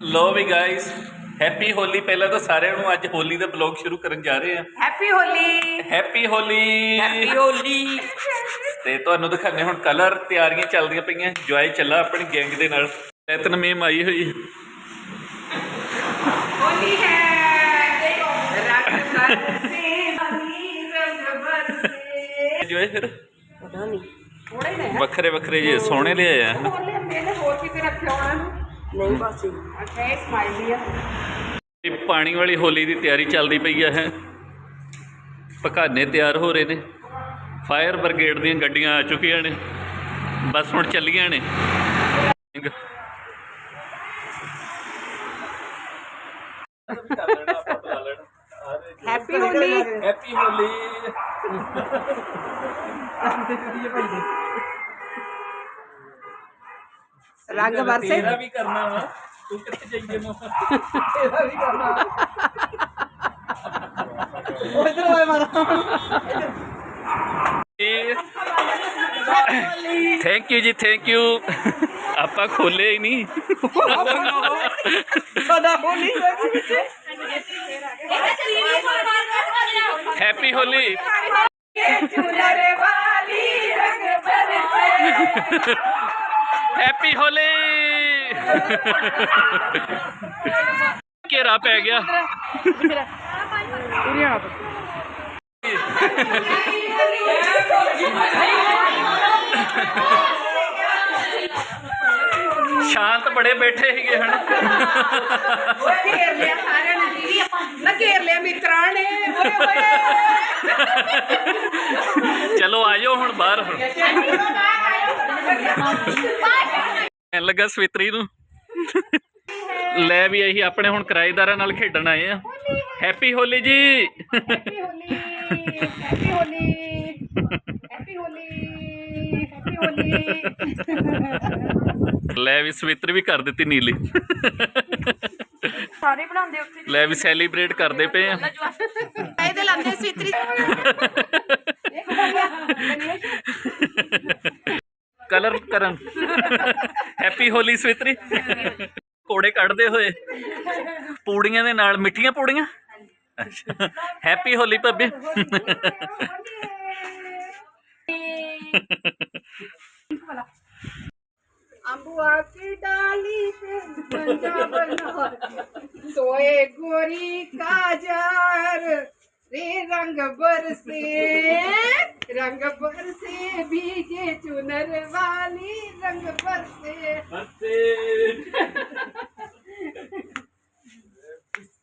ਲੋ ਵੀ guys happy ਹੋਲੀ। ਪਹਿਲਾਂ ਤਾਂ ਸਾਰਿਆਂ ਨੂੰ ਅੱਜ ਹੋਲੀ ਦਾ ਬਲੌਗ ਸ਼ੁਰੂ ਕਰਨ ਜਾ ਰਹੇ ਹਾਂ। Happy Holi. Happy Holi. Happy Holi. ਤੇ ਤੁਹਾਨੂੰ ਦਿਖਾਣੇ ਹੁਣ ਕਲਰ ਤਿਆਰੀਆਂ ਚੱਲਦੀਆਂ ਪਈਆਂ। ਜੋਏ ਚੱਲਾ ਆਪਣੀ ਗੈਂਗ ਦੇ ਨਾਲ। ਐਤਨ ਮੇਮ ਆਈ ਹੋਈ। ਹੈ। ਹੋਲੀ ਹੈ। ਰੰਗ ਬਰਸੇ ਰੰਗ ਬਰਸੇ। ਜੋਏ ਫਿਰ। ਪਤਾ ਨਹੀਂ ਥੋੜੇ ਨੇ। ਵੱਖਰੇ ਵੱਖਰੇ ਜੇ ਸੋਹਣੇ ਲਿਆਏ ਆ। ਹੋਰ ਲੈ ਹੋਰ ਕਿਤੇ ਰੱਖਿਆ ਹੋਣਾ। ਨਹੀਂ ਬਸ ਅੱਛਾ ਇਹ ਸਮਾਈਲੀ ਆ ਇਹ ਪਾਣੀ ਵਾਲੀ ਹੋਲੀ ਦੀ ਤਿਆਰੀ ਚੱਲਦੀ ਪਈ ਹੈ। ਪਕਾਨੇ ਤਿਆਰ ਹੋ ਰਹੇ ਨੇ। ਫਾਇਰ ਬ੍ਰਿਗੇਡ ਦੀਆਂ ਗੱਡੀਆਂ ਆ ਚੁੱਕੀਆਂ ਨੇ। ਬਸ ਹੁਣ ਚੱਲੀਆਂ ਨੇ। ਹੈਪੀ ਹੋਲੀ ਹੈਪੀ ਹੋਲੀ ਰੰਗ ਬਰਸੇ ਤੇਰਾ ਵੀ ਕਰਨਾ ਵਾ ਤੂੰ ਕਿੱਥੇ ਜਾਈਏ ਮੋ ਤੇਰਾ ਵੀ ਕਰਨਾ ਥੈਂਕ ਯੂ ਜੀ ਥੈਂਕ ਯੂ ਆਪਾਂ ਖੋਲੇ ਹੀ ਨਹੀਂ ਸਦਾ ਹੋਲੀ ਹੈਪੀ ਹੋਲੀ ਚੁਨਰ ਵਾਲੀ ਰੰਗ ਬਰਸੇ ਹੈਪੀ ਹੋਲੀ ਘੇਰਾ ਪੈ ਗਿਆ। ਸ਼ਾਂਤ ਬੜੇ ਬੈਠੇ ਸੀਗੇ ਹਨ। ਘੇਰ ਲਿਆ ਸਾਰਿਆਂ ਨੇ ਦੀਦੀ ਨਾ ਘੇਰ ਲਿਆ ਮਿੱਤਰਾਂ ਨੇ ਓਏ ਓਏ ਚਲੋ ਆਜੋ ਹੁਣ ਬਾਹਰ ਹੁਣ। ਐਂ ਲੱਗਾ ਸਵਿਤਰੀ ਨੂੰ। ਲੈ ਵੀ ਅਸੀਂ ਆਪਣੇ ਹੁਣ ਕਿਰਾਏਦਾਰਾਂ ਨਾਲ ਖੇਡਣ ਆਏ ਆ। ਹੈਪੀ ਹੋਲੀ ਜੀ। Happy Holi happy Holi happy Holi happy Holi ਲੈ ਵੀ ਸਵਿਤਰੀ ਵੀ ਕਰ ਦਿੱਤੀ ਨੀਲੀ। ਸਾਰੇ ਬਣਾਉਂਦੇ ਉੱਥੇ। ਲੈ ਵੀ ਸੈਲੀਬ੍ਰੇਟ ਕਰਦੇ ਪਏ ਆ। ਇਹਦੇ ਲਾਂਦੇ ਸਵਿਤਰੀ। ਕਲਰ ਕਰਨ ਹੈਪੀ ਹੋਲੀ ਸਵਿਤਰੀ ਕੋੜੇ ਕੱਢਦੇ ਹੋਏ ਪੂੜੀਆਂ ਦੇ ਨਾਲ ਮਿੱਠੀਆਂ ਪੂੜੀਆਂ ਹੈਪੀ ਹੋਲੀ ਭਾਬੀ अंबुआ की डाली पे पंजा बना सोए गोरी काजर रे रंग बरसे रंग बरसे भीगे चुनर वाली रंग बरसे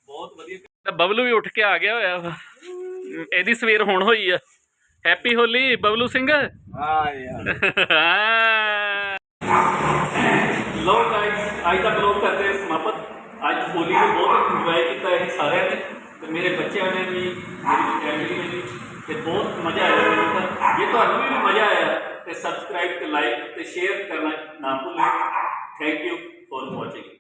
ਬਹੁਤ ਵਧੀਆ ਬਬਲੂ ਵੀ ਉੱਠ ਕੇ ਆ ਗਿਆ ਹੋਇਆ ਵਾ ਇਹਦੀ ਸਵੇਰ ਹੁਣ ਹੋਈ ਆ ਹੈਪੀ ਹੋਲੀ ਬਬਲੂ ਸਿੰਘ ਹਾਂ ਯਾਰ ਲੋ ਗਾਇਸ ਅੱਜ ਦਾ ਬਲੌਗ ਕਰਦੇ ਹਾਂ ਸਮਾਪਤ ਅੱਜ ਹੋਲੀ ਨੂੰ ਬਹੁਤ ਇੰਜੋਏ ਕੀਤਾ ਇਹ ਸਾਰਿਆਂ ਨੇ ਤੇ ਮੇਰੇ ਬੱਚਿਆਂ ਨੇ ਵੀ ਮੇਰੀ ਫੈਮਿਲੀ ਨੇ ਵੀ ਤੇ ਬਹੁਤ ਮਜ਼ਾ ਆਇਆ ਮੈਨੂੰ ਤਾਂ ਜੇ ਤੁਹਾਨੂੰ ਵੀ ਮਜ਼ਾ ਆਇਆ ਤੇ ਸਬਸਕ੍ਰਾਈਬ ਤੇ ਲਾਈਕ ਤੇ ਸ਼ੇਅਰ ਕਰਨਾ ਨਾ ਭੁੱਲੇ ਥੈਂਕ ਯੂ ਫॉर ਵਾਚਿੰਗ